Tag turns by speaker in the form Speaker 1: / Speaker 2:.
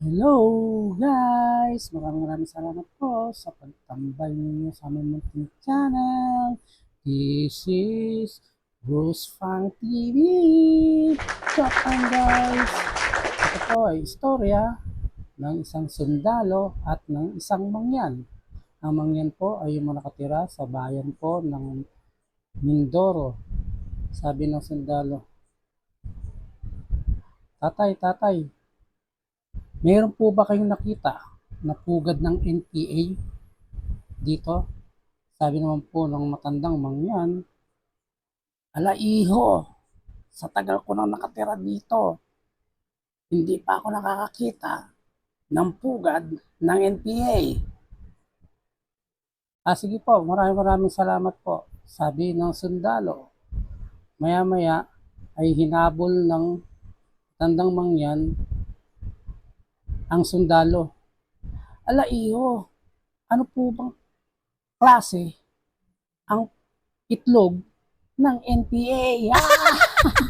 Speaker 1: Hello guys! Maraming maraming salamat po sa pagtambay ninyo sa aming munting channel. This is Bruce Fang TV. Chop time guys! Ito po ay istorya ng isang sundalo at ng isang mangyan. Ang mangyan po ay yung nakatira sa bayan po ng Mindoro. Sabi ng sundalo, Tatay, tatay, Meron po ba kayong nakita na pugad ng NPA dito? Sabi naman po ng matandang mangyan, Ala iho, sa tagal ko nang nakatira dito, hindi pa ako nakakakita ng pugad ng NPA. Ah, sige po, maraming maraming salamat po. Sabi ng sundalo. Maya-maya ay hinabol ng tandang mangyan ang sundalo. Ala iyo, ano po bang klase ang itlog ng NPA? Ah!